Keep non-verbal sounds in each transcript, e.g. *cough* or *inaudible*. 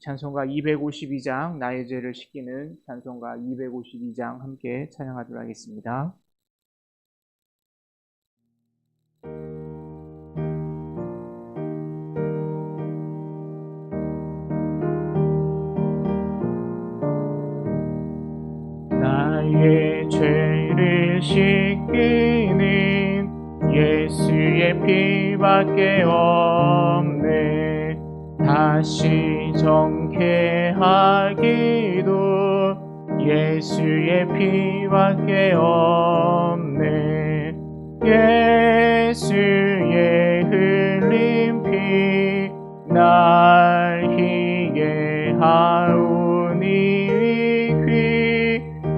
찬송가 252장 나의 죄를 씻기는 찬송가 252장 함께 찬양하도록 하겠습니다. 나의 죄를 씻기는 예수의 피밖에 없네 다시 정케 하기도 예수의 피밖에 없네 예수의 흘린 피날 희게 하오니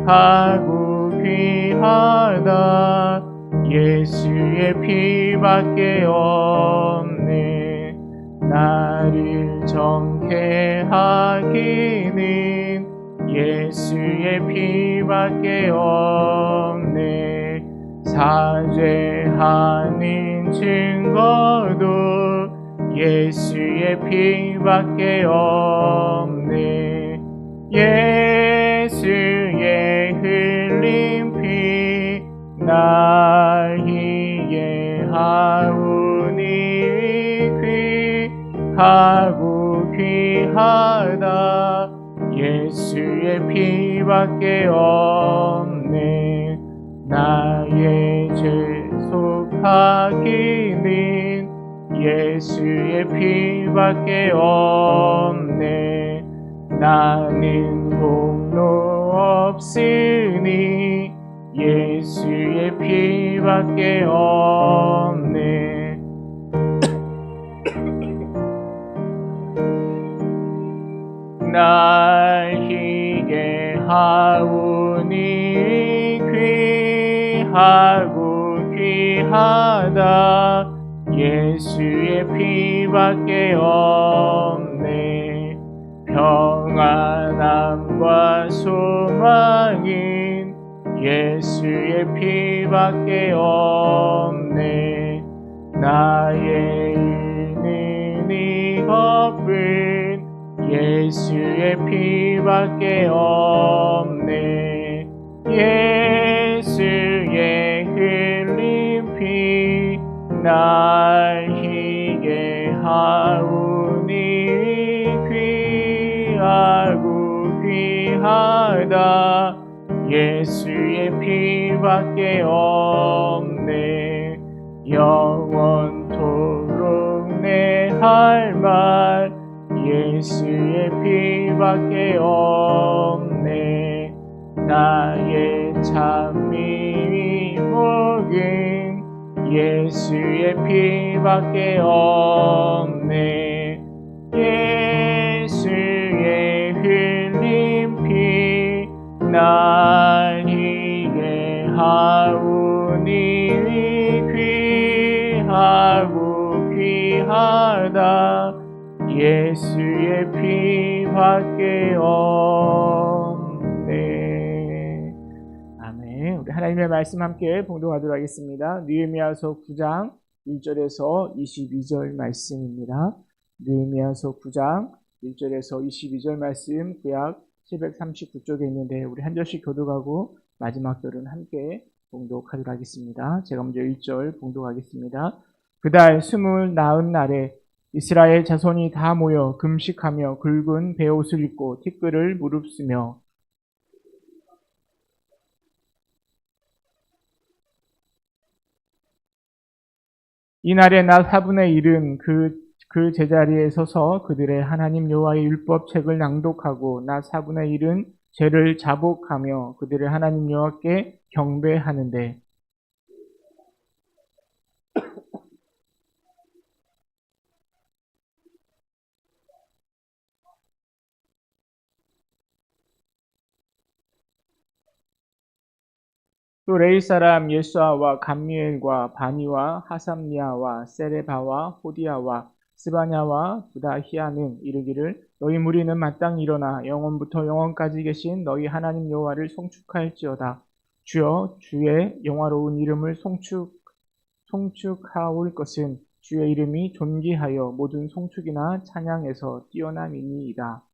귀하고 귀하다 예수의 피밖에 없네 나를 정케 하기는 예수의 피밖에 없네. 사죄하는 증거도 예수의 피밖에 없네. 예수의 흘린 피날 희게 하오니 귀하고 귀 하다. 예수의 피밖에 없네. 나의 죄 속하기는 예수의 피밖에 없네. 나는 공로 없으니 예수의 피밖에 없네 날 희게 하오니 귀하고 귀하다. 예수의 피밖에 없네. 평안함과 소망인 예수의 피밖에 없네. 나의 있는 이것뿐 예수의 피밖에 없네. 예수의 흘린 피날 희게 하오니 귀하고 귀하다. 예수의 피밖에 없네. 영원토록 내 할 말 예수의 피밖에 없네. 나의 참미 목은 예수의 피밖에 없네. 예수의 흘린 피날 희게 하오니 귀하고 귀하다 예수의 피밖에 없네. 아멘. 우리 하나님의 말씀 함께 봉독하도록 하겠습니다. 느헤미야서 9장 1절에서 22절 말씀입니다. 느헤미야서 9장 1절에서 22절 말씀 구약 739쪽에 있는데 우리 한 절씩 교독하고 마지막 절은 함께 봉독하도록 하겠습니다. 제가 먼저 1절 봉독하겠습니다. 그달 스물 나흔 날에 이스라엘 자손이 다 모여 금식하며 굵은 베옷을 입고 티끌을 무릅쓰며 이날의 날 4분의 1은 그, 그 제자리에 서서 그들의 하나님 여호와의 율법책을 낭독하고 낮 4분의 1은 죄를 자복하며 그들을 하나님 여호와께 경배하는데 또 레이 사람 예수아와 감미엘과 바니와 하삼니아와 세레바와 호디아와 스바냐와 부다히아는 이르기를 너희 무리는 마땅히 일어나 영원부터 영원까지 계신 너희 하나님 여호와를 송축할지어다 주여 주의 영화로운 이름을 송축 송축하올 것은 주의 이름이 존귀하여 모든 송축이나 찬양에서 뛰어남이니이다.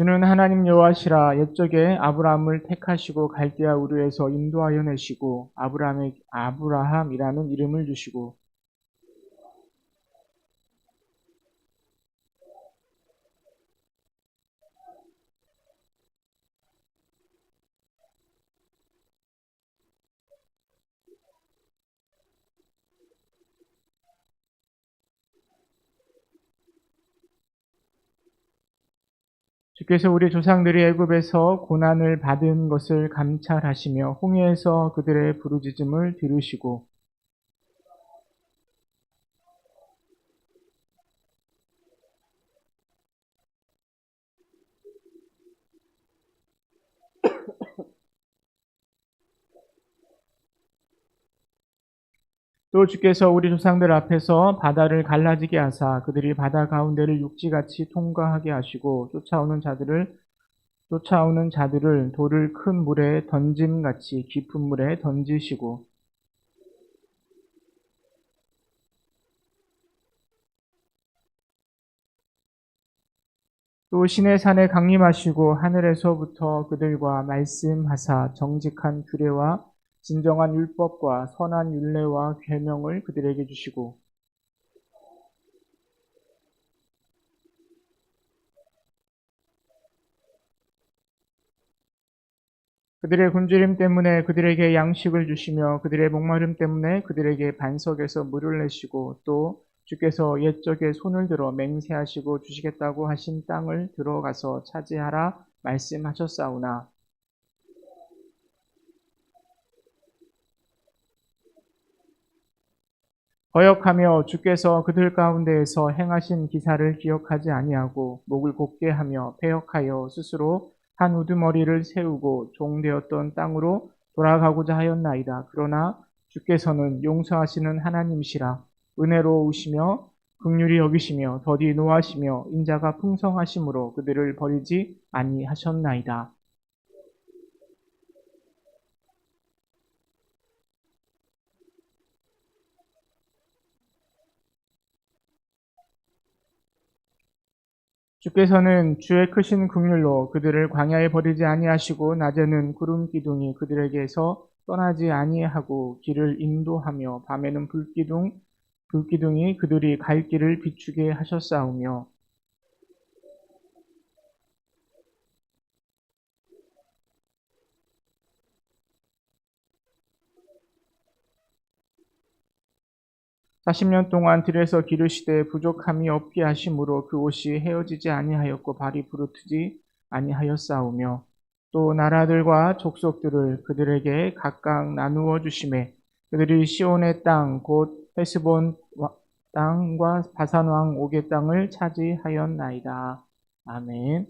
주는 하나님 여호와시라. 옛적에 아브라함을 택하시고 갈대아 우르에서 인도하여 내시고 아브라함의 아브라함이라는 이름을 주시고 주께서 우리 조상들이 애굽에서 고난을 받은 것을 감찰하시며 홍해에서 그들의 부르짖음을 들으시고 또 주께서 우리 조상들 앞에서 바다를 갈라지게 하사 그들이 바다 가운데를 육지같이 통과하게 하시고 쫓아오는 자들을 쫓아오는 자들을 돌을 큰 물에 던짐같이 깊은 물에 던지시고 또 신의 산에 강림하시고 하늘에서부터 그들과 말씀하사 정직한 규례와 진정한 율법과 선한 율례와 계명을 그들에게 주시고 그들의 굶주림 때문에 그들에게 양식을 주시며 그들의 목마름 때문에 그들에게 반석에서 물을 내시고 또 주께서 옛적에 손을 들어 맹세하시고 주시겠다고 하신 땅을 들어가서 차지하라 말씀하셨사오나 거역하며 주께서 그들 가운데에서 행하신 기사를 기억하지 아니하고 목을 곧게 하며 패역하여 스스로 한 우두머리를 세우고 종되었던 땅으로 돌아가고자 하였나이다. 그러나 주께서는 용서하시는 하나님이시라 은혜로우시며 극률이 여기시며 더디 노하시며 인자가 풍성하심으로 그들을 버리지 아니하셨나이다. 주께서는 주의 크신 긍휼로 그들을 광야에 버리지 아니하시고 낮에는 구름 기둥이 그들에게서 떠나지 아니하고 길을 인도하며 밤에는 불기둥 불기둥이 그들이 갈 길을 비추게 하셨사오며 40년 동안 들에서 기르시되 부족함이 없게 하심으로 그 옷이 헤어지지 아니하였고 발이 부르트지 아니하였사오며 또 나라들과 족속들을 그들에게 각각 나누어 주심에 그들이 시온의 땅 곧 헤스본 땅과 바산 왕 옥의 땅을 차지하였나이다. 아멘.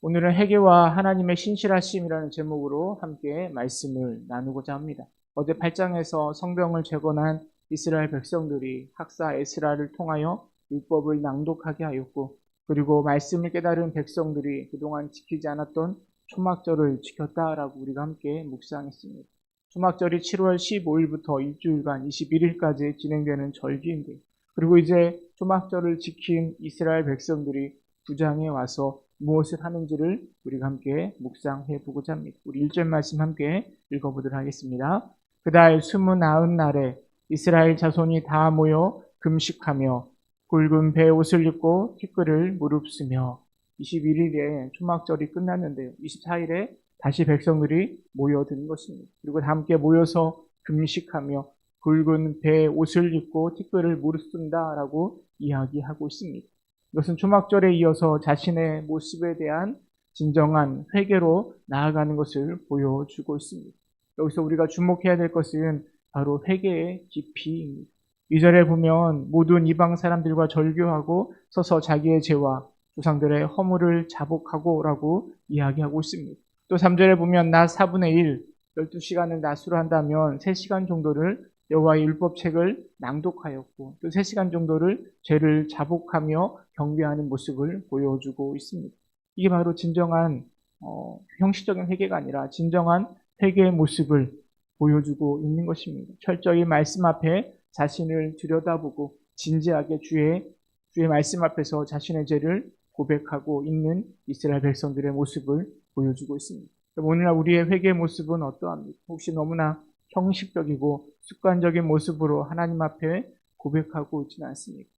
오늘은 해계와 하나님의 신실하심이라는 제목으로 함께 말씀을 나누고자 합니다. 어제 8장에서 성병을 재건한 이스라엘 백성들이 학사 에스라를 통하여 율법을 낭독하게 하였고 그리고 말씀을 깨달은 백성들이 그동안 지키지 않았던 초막절을 지켰다라고 우리가 함께 묵상했습니다. 초막절이 7월 15일부터 일주일간 21일까지 진행되는 절기인데 그리고 이제 초막절을 지킨 이스라엘 백성들이 부장에 와서 무엇을 하는지를 우리가 함께 묵상해 보고자 합니다. 우리 1절 말씀 함께 읽어보도록 하겠습니다. 그달 스무 나흔 날에 이스라엘 자손이 다 모여 금식하며 굵은 배 옷을 입고 티끌을 무릅쓰며 21일에 초막절이 끝났는데요. 24일에 다시 백성들이 모여드는 것입니다. 그리고 다 함께 모여서 금식하며 굵은 배 옷을 입고 티끌을 무릅쓴다라고 이야기하고 있습니다. 이것은 초막절에 이어서 자신의 모습에 대한 진정한 회개로 나아가는 것을 보여주고 있습니다. 여기서 우리가 주목해야 될 것은 바로 회개의 깊이입니다. 2절에 보면 모든 이방 사람들과 절교하고 서서 자기의 죄와 조상들의 허물을 자복하고라고 이야기하고 있습니다. 또 3절에 보면 낮 4분의 1, 12시간을 낮으로 한다면 3시간 정도를 여호와의 율법책을 낭독하였고 또 3시간 정도를 죄를 자복하며 경배하는 모습을 보여주고 있습니다. 이게 바로 진정한 어, 형식적인 회개가 아니라 진정한 회개의 모습을 보여주고 있는 것입니다. 철저히 말씀 앞에 자신을 들여다보고 진지하게 주의 주의 말씀 앞에서 자신의 죄를 고백하고 있는 이스라엘 백성들의 모습을 보여주고 있습니다. 오늘날 우리의 회개의 모습은 어떠합니까? 혹시 너무나 형식적이고 습관적인 모습으로 하나님 앞에 고백하고 있지는 않습니까?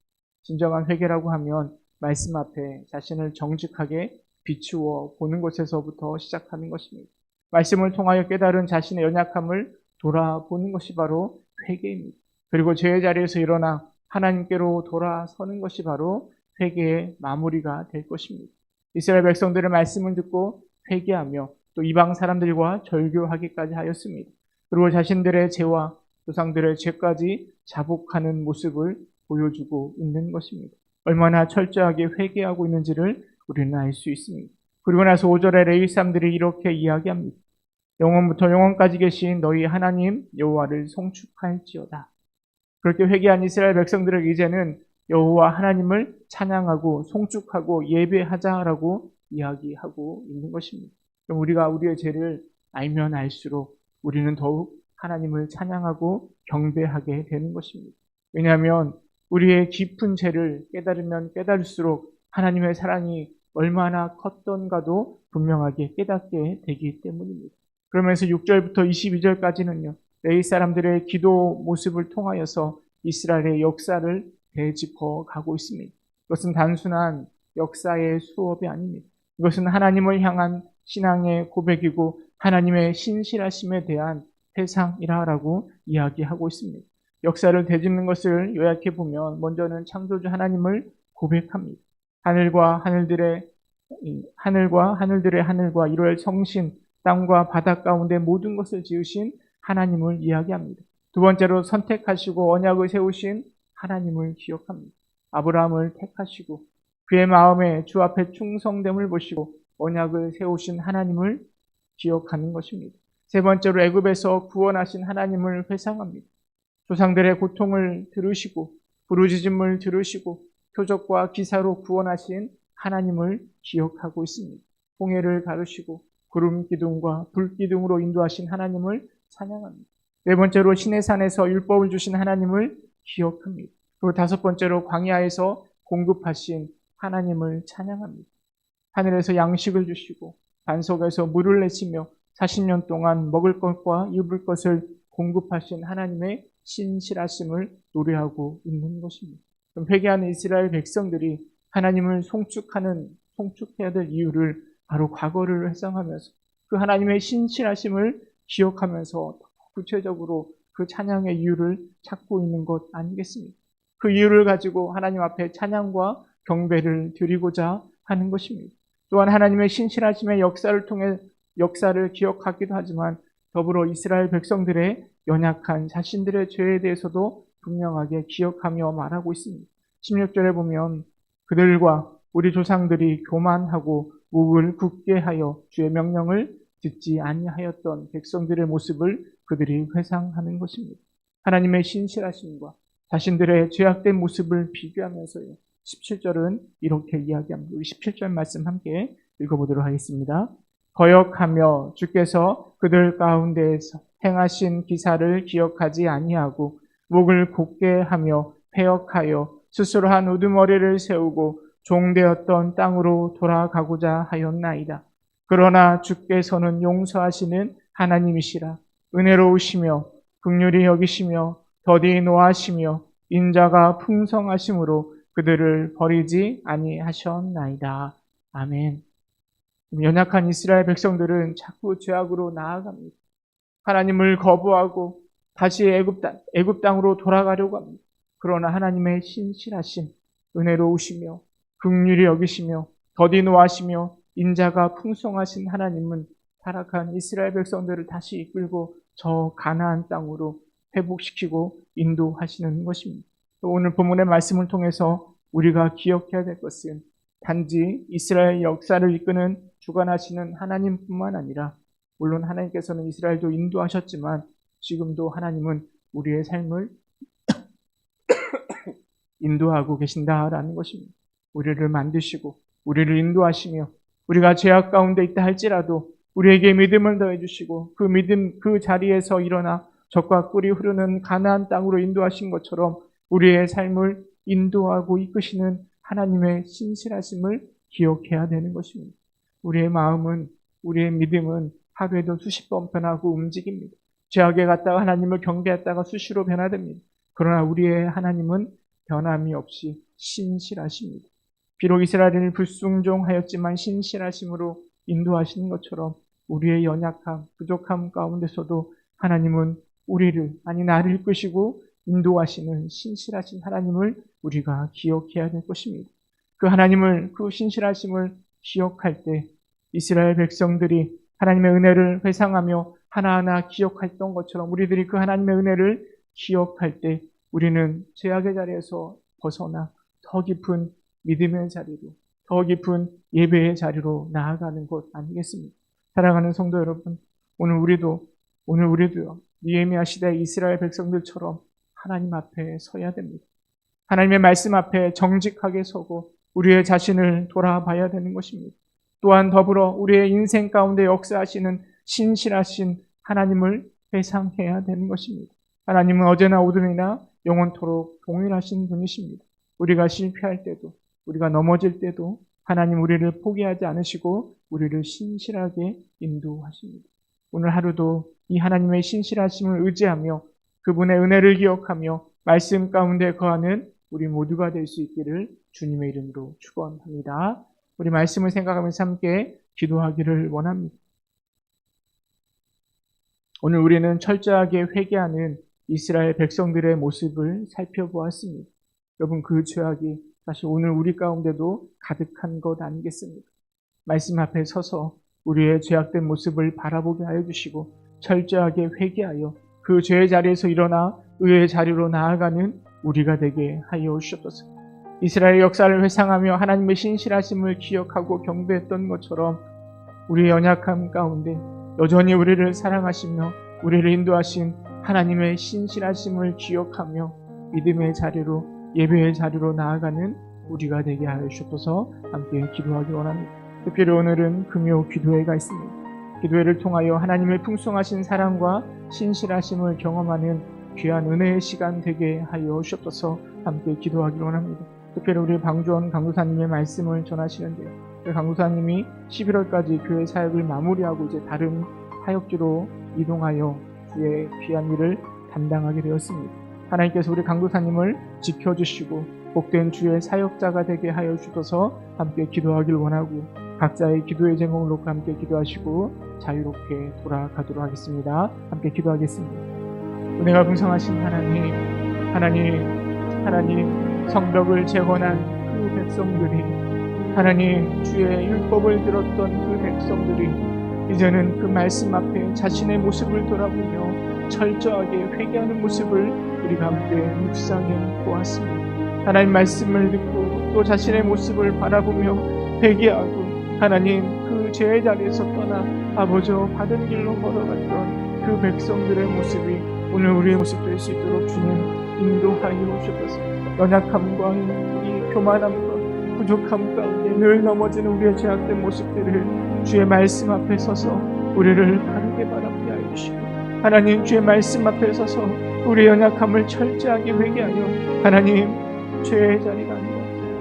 진정한 회개라고 하면 말씀 앞에 자신을 정직하게 비추어 보는 것에서부터 시작하는 것입니다. 말씀을 통하여 깨달은 자신의 연약함을 돌아보는 것이 바로 회개입니다. 그리고 죄의 자리에서 일어나 하나님께로 돌아서는 것이 바로 회개의 마무리가 될 것입니다. 이스라엘 백성들의 말씀을 듣고 회개하며 또 이방 사람들과 절교하기까지 하였습니다. 그리고 자신들의 죄와 조상들의 죄까지 자복하는 모습을 보여주고 있는 것입니다. 얼마나 철저하게 회개하고 있는지를 우리는 알 수 있습니다. 그리고 나서 5절에 레위 사람들이 이렇게 이야기합니다. 영원부터 영원까지 계신 너희 하나님 여호와를 송축할지어다. 그렇게 회개한 이스라엘 백성들에게 이제는 여호와 하나님을 찬양하고 송축하고 예배하자라고 이야기하고 있는 것입니다. 우리가 우리의 죄를 알면 알수록 우리는 더욱 하나님을 찬양하고 경배하게 되는 것입니다. 왜냐하면 우리의 깊은 죄를 깨달으면 깨달을수록 하나님의 사랑이 얼마나 컸던가도 분명하게 깨닫게 되기 때문입니다. 그러면서 6절부터 22절까지는요. 레이 사람들의 기도 모습을 통하여서 이스라엘의 역사를 되짚어 가고 있습니다. 이것은 단순한 역사의 수업이 아닙니다. 이것은 하나님을 향한 신앙의 고백이고 하나님의 신실하심에 대한 회상이라고 이야기하고 있습니다. 역사를 되짚는 것을 요약해 보면 먼저는 창조주 하나님을 고백합니다. 하늘과 하늘들의 하늘과 하늘들의 하늘과 이루엘 성신 땅과 바다 가운데 모든 것을 지으신 하나님을 이야기합니다. 두 번째로 선택하시고 언약을 세우신 하나님을 기억합니다. 아브라함을 택하시고 그의 마음에 주 앞에 충성됨을 보시고 언약을 세우신 하나님을 기억하는 것입니다. 세 번째로 애굽에서 구원하신 하나님을 회상합니다. 조상들의 고통을 들으시고 부르짖음을 들으시고 표적과 기사로 구원하신 하나님을 기억하고 있습니다. 홍해를 가르시고 구름 기둥과 불 기둥으로 인도하신 하나님을 찬양합니다. 네 번째로 신의 산에서 율법을 주신 하나님을 기억합니다. 그리고 다섯 번째로 광야에서 공급하신 하나님을 찬양합니다. 하늘에서 양식을 주시고 반석에서 물을 내시며 40년 동안 먹을 것과 입을 것을 공급하신 하나님의 신실하심을 노래하고 있는 것입니다. 회개하는 이스라엘 백성들이 하나님을 송축하는 송축해야 될 이유를 바로 과거를 회상하면서 그 하나님의 신실하심을 기억하면서 구체적으로 그 찬양의 이유를 찾고 있는 것 아니겠습니까? 그 이유를 가지고 하나님 앞에 찬양과 경배를 드리고자 하는 것입니다. 또한 하나님의 신실하심의 역사를 통해 역사를 기억하기도 하지만 더불어 이스라엘 백성들의 연약한 자신들의 죄에 대해서도 분명하게 기억하며 말하고 있습니다. 16절에 보면 그들과 우리 조상들이 교만하고 목을 굳게 하여 주의 명령을 듣지 아니하였던 백성들의 모습을 그들이 회상하는 것입니다. 하나님의 신실하심과 자신들의 죄악된 모습을 비교하면서요. 17절은 이렇게 이야기합니다. 우리 17절 말씀 함께 읽어보도록 하겠습니다. 거역하며 주께서 그들 가운데에서 행하신 기사를 기억하지 아니하고 목을 굳게 하며 폐역하여 스스로 한 우두머리를 세우고 종되었던 땅으로 돌아가고자 하였나이다. 그러나 주께서는 용서하시는 하나님이시라 은혜로우시며 극률이 여기시며 더디 노하시며 인자가 풍성하심으로 그들을 버리지 아니하셨나이다. 아멘. 연약한 이스라엘 백성들은 자꾸 죄악으로 나아갑니다. 하나님을 거부하고 다시 애굽 땅, 애굽 땅으로 돌아가려고 합니다. 그러나 하나님의 신실하신 은혜로우시며 긍휼히 여기시며 더디 노하시며 인자가 풍성하신 하나님은 타락한 이스라엘 백성들을 다시 이끌고 저 가나안 땅으로 회복시키고 인도하시는 것입니다. 오늘 본문의 말씀을 통해서 우리가 기억해야 될 것은 단지 이스라엘 역사를 이끄는 주관하시는 하나님뿐만 아니라 물론 하나님께서는 이스라엘도 인도하셨지만 지금도 하나님은 우리의 삶을 *coughs* 인도하고 계신다라는 것입니다. 우리를 만드시고 우리를 인도하시며 우리가 죄악 가운데 있다 할지라도 우리에게 믿음을 더해 주시고 그 믿음 그 자리에서 일어나 적과 꿀이 흐르는 가나안 땅으로 인도하신 것처럼 우리의 삶을 인도하고 이끄시는 하나님의 신실하심을 기억해야 되는 것입니다. 우리의 마음은 우리의 믿음은 하루에도 수십 번 변하고 움직입니다. 죄악에 갔다가 하나님을 경배했다가 수시로 변화됩니다. 그러나 우리의 하나님은 변함이 없이 신실하십니다. 비록 이스라엘을 불순종하였지만 신실하심으로 인도하시는 것처럼 우리의 연약함, 부족함 가운데서도 하나님은 우리를 아니 나를 이끄시고 인도하시는 신실하신 하나님을 우리가 기억해야 될 것입니다. 그 하나님을 그 신실하심을 기억할 때 이스라엘 백성들이 하나님의 은혜를 회상하며 하나하나 기억했던 것처럼 우리들이 그 하나님의 은혜를 기억할 때 우리는 죄악의 자리에서 벗어나 더 깊은 믿음의 자리로, 더 깊은 예배의 자리로 나아가는 것 아니겠습니까? 사랑하는 성도 여러분, 오늘 우리도, 오늘 우리도요, 니에미아 시대 이스라엘 백성들처럼 하나님 앞에 서야 됩니다. 하나님의 말씀 앞에 정직하게 서고 우리의 자신을 돌아봐야 되는 것입니다. 또한 더불어 우리의 인생 가운데 역사하시는 신실하신 하나님을 회상해야 되는 것입니다. 하나님은 어제나 오늘이나 영원토록 동일하신 분이십니다. 우리가 실패할 때도 우리가 넘어질 때도 하나님 우리를 포기하지 않으시고 우리를 신실하게 인도하십니다. 오늘 하루도 이 하나님의 신실하심을 의지하며 그분의 은혜를 기억하며 말씀 가운데 거하는 우리 모두가 될 수 있기를 주님의 이름으로 축원합니다. 우리 말씀을 생각하면서 함께 기도하기를 원합니다. 오늘 우리는 철저하게 회개하는 이스라엘 백성들의 모습을 살펴보았습니다. 여러분 그 죄악이 사실 오늘 우리 가운데도 가득한 것 아니겠습니까? 말씀 앞에 서서 우리의 죄악된 모습을 바라보게 하여 주시고 철저하게 회개하여 그 죄의 자리에서 일어나 의의 자리로 나아가는 우리가 되게 하여 주옵소서. 이스라엘 역사를 회상하며 하나님의 신실하심을 기억하고 경배했던 것처럼 우리의 연약함 가운데 여전히 우리를 사랑하시며 우리를 인도하신 하나님의 신실하심을 기억하며 믿음의 자리로 예배의 자리로 나아가는 우리가 되게 하여 주옵소서 함께 기도하기 원합니다. 특별히 오늘은 금요 기도회가 있습니다. 기도회를 통하여 하나님의 풍성하신 사랑과 신실하심을 경험하는 귀한 은혜의 시간 되게 하여 주옵소서 함께 기도하기 원합니다. 특별히 우리 방주원 강도사님의 말씀을 전하시는데 그 강도사님이 11월까지 교회 사역을 마무리하고 이제 다른 사역지로 이동하여 주의 귀한 일을 담당하게 되었습니다. 하나님께서 우리 강도사님을 지켜주시고 복된 주의 사역자가 되게 하여 주셔서 함께 기도하길 원하고 각자의 기도의 제목을 놓고 함께 기도하시고 자유롭게 돌아가도록 하겠습니다. 함께 기도하겠습니다. 은혜가 풍성하신 하나님, 하나님, 하나님 성벽을 재건한 그 백성들이 하나님 주의 율법을 들었던 그 백성들이 이제는 그 말씀 앞에 자신의 모습을 돌아보며 철저하게 회개하는 모습을 우리가 함께 묵상해 보았습니다. 하나님 말씀을 듣고 또 자신의 모습을 바라보며 회개하고 하나님 그 죄의 자리에서 떠나 아버지와 받은 길로 걸어갔던 그 백성들의 모습이 오늘 우리의 모습 될 수 있도록 주님 인도하여 주옵소서 연약함과 이 교만함과 부족함 가운데 늘 넘어지는 우리의 죄악된 모습들을 주의 말씀 앞에 서서 우리를 바르게 바라보게 하여 주시고 하나님 주의 말씀 앞에 서서 우리의 연약함을 철저하게 회개하여 하나님 죄의 자리가 아니라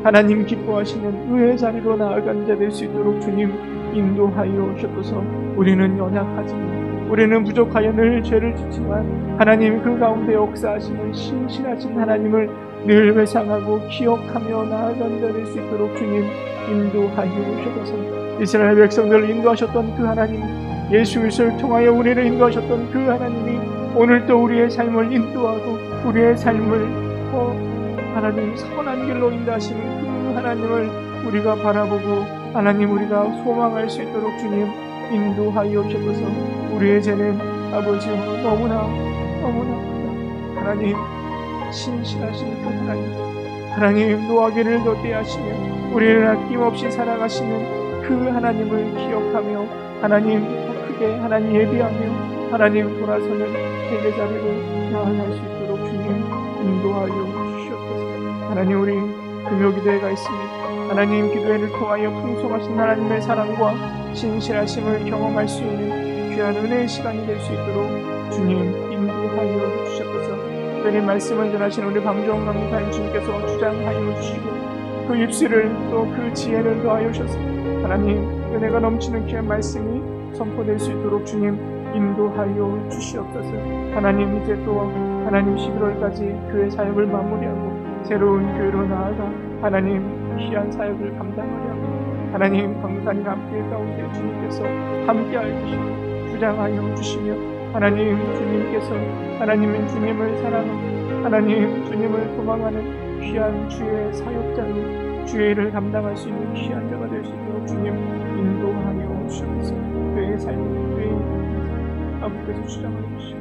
하나님 기뻐하시는 의의 자리로 나아간 자 될 수 있도록 주님 인도하여 주셔서 우리는 연약하지만 우리는 부족하여 늘 죄를 짓지만 하나님 그 가운데 역사하시는 신실하신 하나님을 늘 회상하고 기억하며 나아간다될 수 있도록 주님 인도하여 주셔서 이스라엘 백성들을 인도하셨던 그 하나님 예수 그리스도를 통하여 우리를 인도하셨던 그 하나님이 오늘 또 우리의 삶을 인도하고 우리의 삶을 어, 하나님 선한 길로 인도하시는 그 하나님을 우리가 바라보고 하나님 우리가 소망할 수 있도록 주님 인도하여 주셔서 우리의 죄는 아버지여 너무나 너무나 크다. 하나님 신실하신 그 하나님 하나님 노하기를 덧대하시며 우리를 아낌없이 사랑하시는 그 하나님을 기억하며 하나님 더 크게 하나님 예비하며 하나님 돌아서는 세계자리로 나아갈 수 있도록 주님 인도하여 주시옵소서. 하나님 우리 금요 기도회가 있습니다. 하나님 기도회를 통하여 풍성하신 하나님의 사랑과 신실하심을 경험할 수 있는 귀한 은혜의 시간이 될 수 있도록 주님 인도하여 주셨소서. 특별히 말씀을 전하신 우리 방종 강사님 주님께서 주장하여 주시고 그 입술을 또 그 지혜를 더하여 주셔서 하나님 은혜가 넘치는 귀한 말씀이 선포될 수 있도록 주님 인도하여 주시옵소서. 하나님 이제 또 하나님 11월까지 교회 사역을 마무리하고 새로운 교회로 나아가 하나님 귀한 사역을 감당하려 하고 하나님 강사님 함께 가운데 주님께서 함께할 것이고 주장하여 주시며 하나님 주님께서 하나님은 주님을 사랑하고 하나님 주님을 도망하는 귀한 주의 사역자로 주의 일을 감당할 수 있는 귀한 자가 될 수 있도록 주님 인도하여 주옵소서. 그의 삶을 그의 아버지께서 주장하여 주시